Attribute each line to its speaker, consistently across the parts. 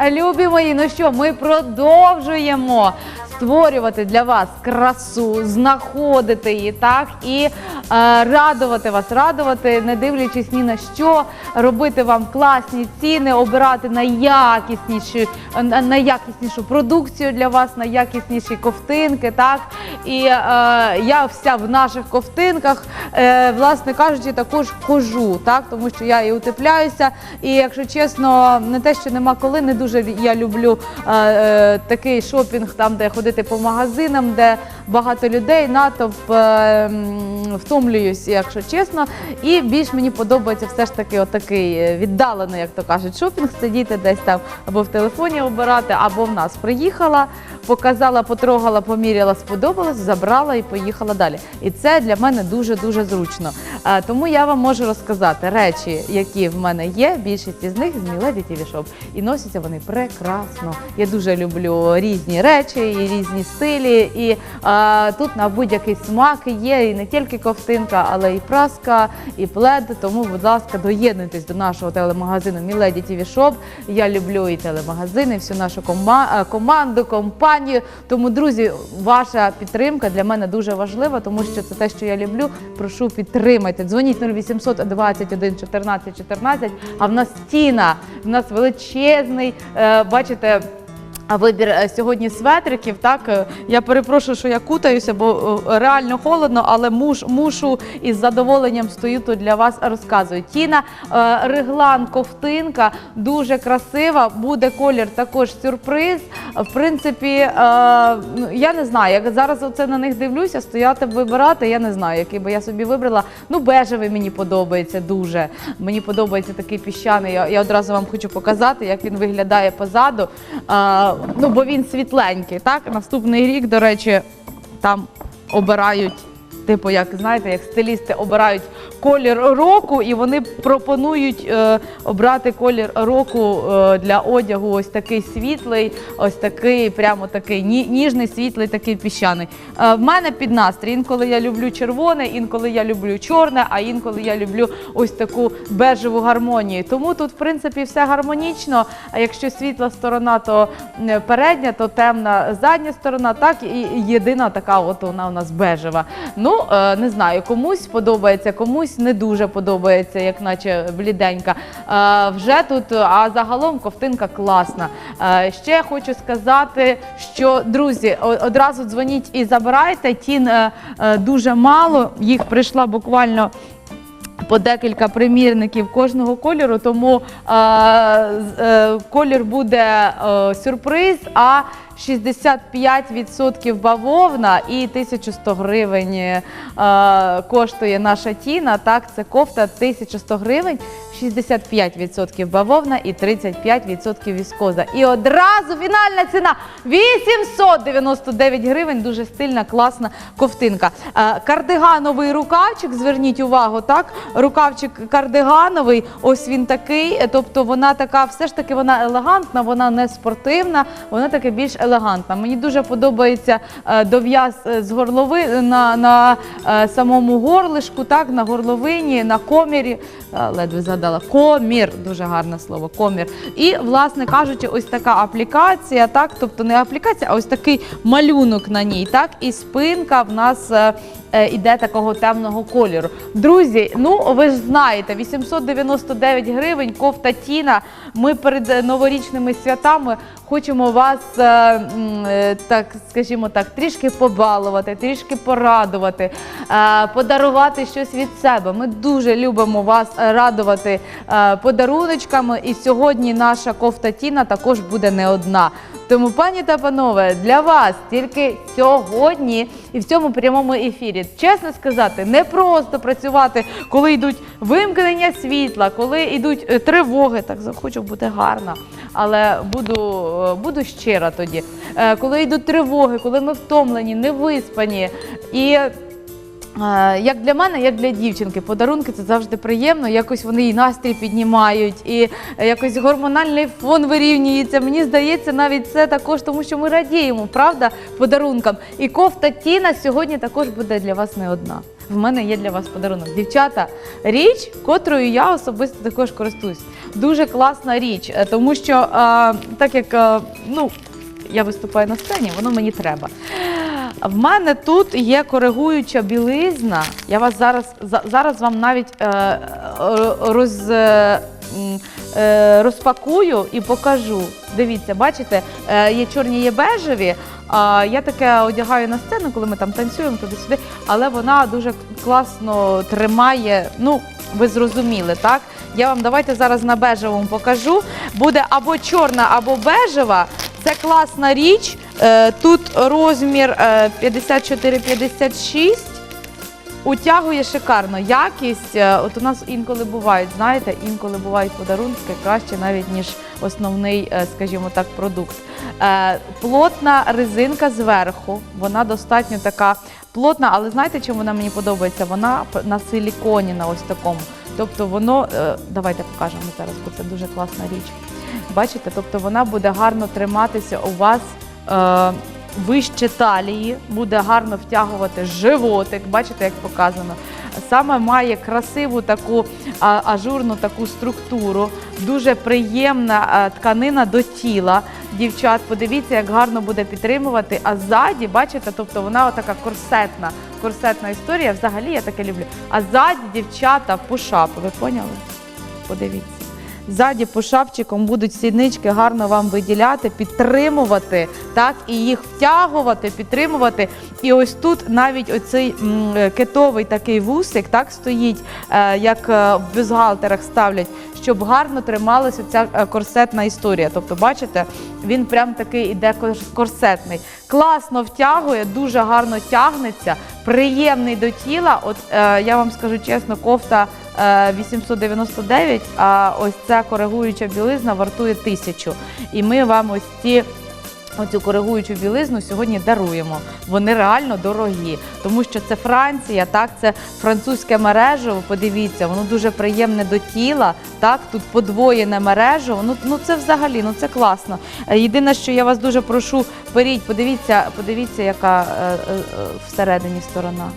Speaker 1: Любі мої, ну що, ми продовжуємо створювати для вас красу, знаходити її, так? І радувати вас, радувати, не дивлячись ні на що, робити вам класні ціни, обирати найякісніші, на- найякіснішу продукцію для вас, найякісніші ковтинки. Так і е, я вся в наших ковтинках, е, власне кажучи, також хожу, так тому що я і утепляюся. І якщо чесно, не те, що нема коли, не дуже я люблю е, е, такий шопінг, там де ходити по магазинам, де багато людей, натовп е, м, втомлююсь, якщо чесно. І більш мені подобається все ж таки отакий е, віддалений, як то кажуть, шопінг, сидіти десь там або в телефоні обирати, або в нас приїхала, показала, потрогала, поміряла, сподобалось, забрала і поїхала далі. І це для мене дуже дуже зручно. Е, Тому я вам можу розказати речі, які в мене є. Більшість із них з Milady TV. І носяться вони прекрасно. Я дуже люблю різні речі і різні стилі. І е, тут на будь-який смак є і не тільки ковтинка, але і праска, і плед. Тому, будь ласка, доєднуйтесь до нашого телемагазину Milady TV Shop. Я люблю і телемагазини, всю нашу е, команду, компанію. Тому, друзі, ваша підтримка для мене дуже важлива, тому що це те, що я люблю. Прошу підтримайте. Дзвоніть 0800 21 14 14. А в нас стіна, в нас величезний, е, бачите. А вибір е, сьогодні светриків, так е, я перепрошую, що я кутаюся, бо е, реально холодно, але муш, мушу із задоволенням стою тут для вас розказую. Тіна реглан ковтинка дуже красива. Буде колір також сюрприз. В принципі, ну, я не знаю, як зараз оце на них дивлюся, стояти вибирати. Я не знаю, який би я собі вибрала. Ну, бежевий мені подобається дуже. Мені подобається такий піщаний. Я одразу вам хочу показати, як він виглядає позаду. Ну, бо він світленький. Так, наступний рік, до речі, там обирають. Типу, як знаєте, як стилісти обирають колір року, і вони пропонують е, обрати колір року е, для одягу. Ось такий світлий, ось такий, прямо такий ні- ніжний, світлий, такий піщаний. Е, в мене під настрій. Інколи я люблю червоне, інколи я люблю чорне, а інколи я люблю ось таку бежеву гармонію. Тому тут, в принципі, все гармонічно. А якщо світла сторона, то передня, то темна задня сторона, так і єдина така, от вона у нас бежева. Ну е, не знаю, комусь подобається, комусь не дуже подобається, як наче бліденька. Е, Вже тут, а загалом ковтинка класна. Е, Ще хочу сказати, що друзі, одразу дзвоніть і забирайте. Тін е, е, дуже мало. Їх прийшла буквально по декілька примірників кожного кольору, тому е, е, колір буде е, сюрприз, 65% бавовна і 1100 гривень е, коштує наша тіна. Так, це кофта 1100 гривень, 65% бавовна і 35% віскоза. І одразу фінальна ціна 899 гривень. Дуже стильна, класна ковтинка. Е, Кардигановий рукавчик, зверніть увагу, так? Рукавчик кардигановий, ось він такий. Тобто вона така, все ж таки вона елегантна, вона не спортивна, вона таке більш елегантна. Мені дуже подобається е, дов'яз е, з горлови на, на е, самому горлишку, так, на горловині, на комірі. Е, Ледве згадала. Комір, дуже гарне слово, комір. І, власне кажучи, ось така аплікація, так, тобто не аплікація, а ось такий малюнок на ній, так, і спинка в нас. е, е, Іде такого темного кольору. Друзі, ну ви ж знаєте, 899 гривень, кофта Тіна. Ми перед е, новорічними святами хочемо вас, е, е, так скажімо так, трішки побалувати, трішки порадувати, е, подарувати щось від себе. Ми дуже любимо вас радувати подаруночками. І сьогодні наша кофта Тіна також буде не одна. Тому, пані та панове, для вас тільки сьогодні і в цьому прямому ефірі, чесно сказати, не просто працювати, коли йдуть вимкнення світла, коли йдуть е, тривоги. Так захочу бути гарна, але буду, е, буду щира тоді. Е, Коли йдуть тривоги, коли ми втомлені, невиспані і. Е, Як для мене, як для дівчинки, подарунки це завжди приємно. Якось вони і настрій піднімають, і якось гормональний фон вирівнюється. Мені здається, навіть це також, тому що ми радіємо, правда, подарункам. І кофта Тіна сьогодні також буде для вас не одна. в мене є для вас подарунок. Дівчата, річ, котрою я особисто також користуюсь. Дуже класна річ, е, тому що е, так як ну, я виступаю на сцені, воно мені треба. В мене тут є коригуюча білизна. Я вас зараз за- зараз вам навіть е, е, роз, е, е, розпакую і покажу. Дивіться, бачите, е, є чорні, є бежеві. А я таке одягаю на сцену, коли ми там танцюємо туди-сюди, але вона дуже класно тримає. Ну, ви зрозуміли, так? Я вам давайте зараз на бежевому покажу. Буде або чорна, або бежева. Це класна річ. Е, Тут розмір е, 54-56. Утягує шикарно. Якість. е, От у нас інколи бувають, знаєте, інколи бувають подарунки краще навіть ніж основний, е, скажімо так, продукт. Е, Плотна резинка зверху. Вона достатньо така плотна, але знаєте, чому вона мені подобається? Вона на силіконі, на ось такому. Тобто воно, е, давайте покажемо зараз, бо це дуже класна річ. Бачите, тобто вона буде гарно триматися у вас. Е, Вище талії буде гарно втягувати животик, бачите, як показано. Саме має красиву таку ажурну таку структуру, дуже приємна а, тканина до тіла. Дівчат, подивіться, як гарно буде підтримувати. А ззаді, бачите, тобто вона така корсетна, корсетна історія. Взагалі я таке люблю. А ззаді дівчата пушапи. Ви поняли? Подивіться. Ззаді по шапчикам будуть сіднички гарно вам виділяти, підтримувати, так, і їх втягувати, підтримувати. І ось тут навіть оцей китовий такий вусик так стоїть, е, як е, в бюстгальтерах ставлять, щоб гарно трималася ця е, корсетна історія. Тобто, бачите, він прям такий іде корсетний. Класно втягує, дуже гарно тягнеться, приємний до тіла. От я вам скажу чесно, кофта 899, а ось ця коригуюча білизна вартує 1000. І ми вам ось ці. Оцю коригуючу білизну сьогодні даруємо. Вони реально дорогі, тому що це Франція, так це французьке мережево. Подивіться, воно дуже приємне до тіла. Так, тут подвоєне мережево. Ну, ну це взагалі, ну це класно. Е, Єдине, що я вас дуже прошу, беріть, подивіться, подивіться, яка е, е, е, всередині сторона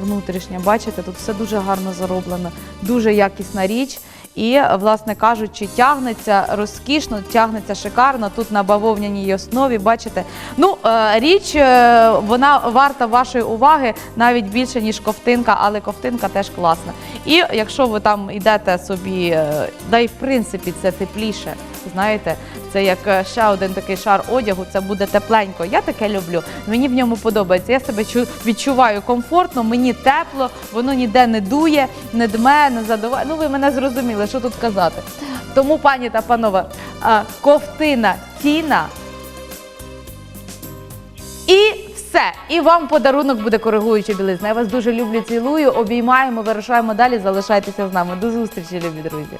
Speaker 1: внутрішня. Бачите, тут все дуже гарно зароблено, дуже якісна річ. І, власне кажучи, тягнеться розкішно, тягнеться шикарно. Тут на бавовняній основі, бачите. Ну, е, річ е, вона варта вашої уваги навіть більше, ніж ковтинка, але ковтинка теж класна. І якщо ви там йдете собі, е, да й в принципі це тепліше. Знаєте, це як е, ще один такий шар одягу, це буде тепленько. Я таке люблю. Мені в ньому подобається. Я себе чу- відчуваю комфортно, мені тепло, воно ніде не дує, не дме, не задуває. Ну ви мене зрозуміли, що тут казати. Тому, пані та панове, е, ковтина тіна. І все. І вам подарунок буде коригуюча білизна. Я вас дуже люблю, цілую, обіймаємо, вирушаємо далі. Залишайтеся з нами. До зустрічі, любі друзі.